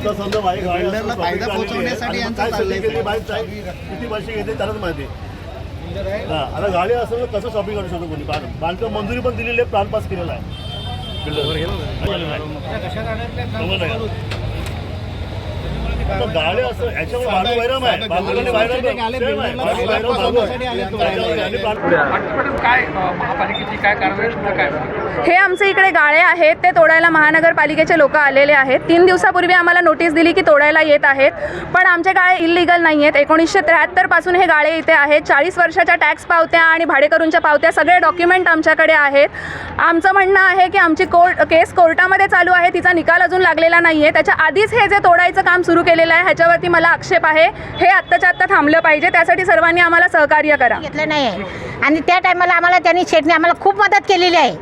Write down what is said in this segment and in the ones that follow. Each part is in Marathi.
आता समजा माझी गाडी असं बिल्डरला फायदा पोहोचवण्यासाठी यांचं चाललंय किती वर्ष घेते त्यालाच माहिती हा आता गाडी असेल तर कसं शॉपिंग करू शकतो कोणी? बांध- बांधकाम मंजुरी पण दिलेली आहे प्लॅन पास केलेला आहे. आता असं याच्यावर वैरम आहे? हे आमचे इकडे गाळे आहेत ते तोडायला महानगरपालिकेचे लोक आलेले आहेत. तीन दिवसापूर्वी आम्हाला नोटीस दिली की तोडायला येत आहेत पण आमचे गाळे इलिगल नाही आहेत एकोणीसशे त्र्याहत्तरपासून हे गाळे इथे आहेत. चाळीस वर्षाच्या टॅक्स पावत्या आणि भाडेकरूंच्या पावत्या सगळे डॉक्युमेंट आमच्याकडे आहेत. आमचं म्हणणं आहे की आमची कोर्ट केस कोर्टामध्ये चालू आहे तिचा निकाल अजून लागलेला नाही आहे त्याच्या आधीच हे जे तोडायचं काम सुरू केलेलं आहे ह्याच्यावरती मला आक्षेप आहे. हे आत्ताच्या आत्ता थांबलं पाहिजे. त्यासाठी सर्वांनी आम्हाला सहकार्य करा. घेतलं नाही आहे आणि त्या टायमाला आम्हाला त्यांनी शेटने आम्हाला खूप मदत केलेली आहे.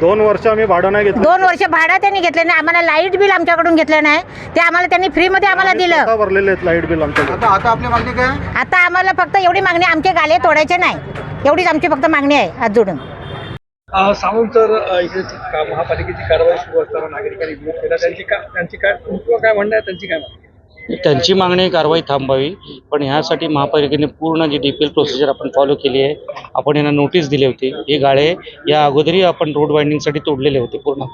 दोन वर्ष आम्ही भाडं नाही घेतलं. दोन वर्ष भाडं त्यांनी घेतलं नाही. आम्हाला लाइट बिल आमच्याकडून घेतलं नाही. ते आम्हाला त्यांनी फ्रीमध्ये आम्हाला दिलं. स्वतः भरलेले आहेत लाइट बिल आमच्याकडे. आता आता आपली मागणी काय? आता आम्हाला फक्त एवढी मागणी आमचे गाले तोडायचे नाही. एवढीच आमची फक्त मागणी आहे हात जोडून. अ, सावंत तर अ, इकडे का- महापालिकेची कारवाई सुरू असताना नागरिकांनी विरोध केला. त्यांची काय त्यांची काय तुमचं काय म्हणणं आहे? त्यांची काय म्हणणं आहे? त्यांची मागणी कारवाई थांबावी. पण ह्यासाठी महापालिकेने पूर्ण G D P L procedure आपण फॉलो केली आहे आपण यांना नोटीस दिली होती. हे गाळे या अगोदरही आपण रोड वाइंडिंगसाठी तोडलेले होते पूर्ण.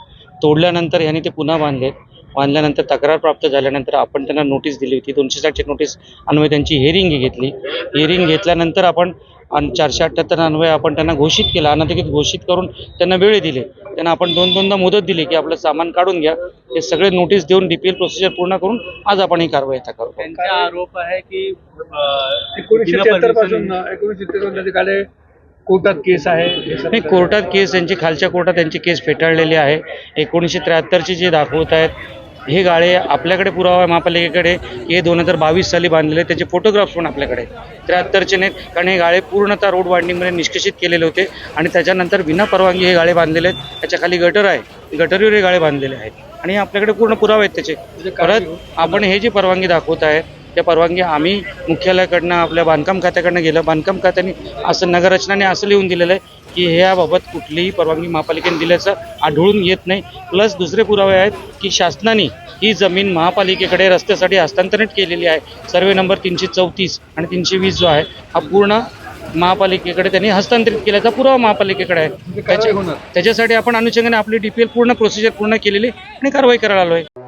तोडल्यानंतर यांनी ते पुन्हा बांधले. बांधल्यानंतर तक्रार प्राप्त झाल्यानंतर आपण त्यांना नोटीस दिली होती. दोनशे साठची नोटीस अन्वय त्यांची हिअरिंग घेतली. हिअरिंग घेतल्यानंतर आपण आणि चारशे अठ्ठ्याहत्तर अन्वय आपण त्यांना घोषित केला. अनधिकृत घोषित करून त्यांना वेळ दिले. त्यांना आपण दोन दोनदा मुदत दिली की आपलं सामान काढून घ्या. हे सगळे नोटीस देऊन डी पी एल प्रोसिजर पूर्ण करून आज आपण ही कारवाई आता करतो त्यांचा आरोप आहे की एकोणीसशे त्र्याहत्तरपासून एकोणीसशे त्र्याहत्तर कोर्टात केस आहे. हे नाही कोर्टात केस त्यांची खालच्या कोर्टात त्यांची केस फेटाळलेली आहे. एकोणीसशे त्र्याहत्तरची जे दाखवत आहेत हे गाळे आपल्याकडे पुरावा आहे महापालिकेकडे. हे दोन हजार बावीस साली बांधलेले त्याचे फोटोग्राफ्स पण आपल्याकडे. त्र्याहत्तरचे नाहीत कारण हे गाळे पूर्णतः रोड वाइंडिंगमध्ये निष्कषित केलेले होते. आणि त्याच्यानंतर विना परवानगी हे गाळे बांधलेले आहेत. त्याच्याखाली गटर आहे. गटरीवर हे गाळे बांधलेले आहेत. आणि हे आपल्याकडे पूर्ण पुरावे आहेत त्याचे. परत आपण हे जी परवानगी दाखवत आहे त्या परवानगी आम्ही मुख्यालयाकडनं आपल्या बांधकाम खात्याकडनं गेलं. बांधकाम खात्याने असं नगररचनाने असं लिहून दिलेलं आहे. की ह्याबाबत कुठलीही परवानगी महापालिकेने दिल्याचं आढळून येत नाही. प्लस दुसरे पुरावे आहेत की शासनाने ही जमीन महापालिकेकडे रस्त्यासाठी हस्तांतरित केलेली आहे. सर्वे नंबर तीनशे चौतीस आणि तीनशे वीस जो आहे हा पूर्ण महापालिकेकडे त्यांनी हस्तांतरित केल्याचा पुरावा महापालिकेकडे आहे. त्याच्या त्याच्यासाठी आपण अनुषंगाने आपली डीपीएल पूर्ण प्रोसिजर पूर्ण केलेली आणि कारवाई करायला आलो आहे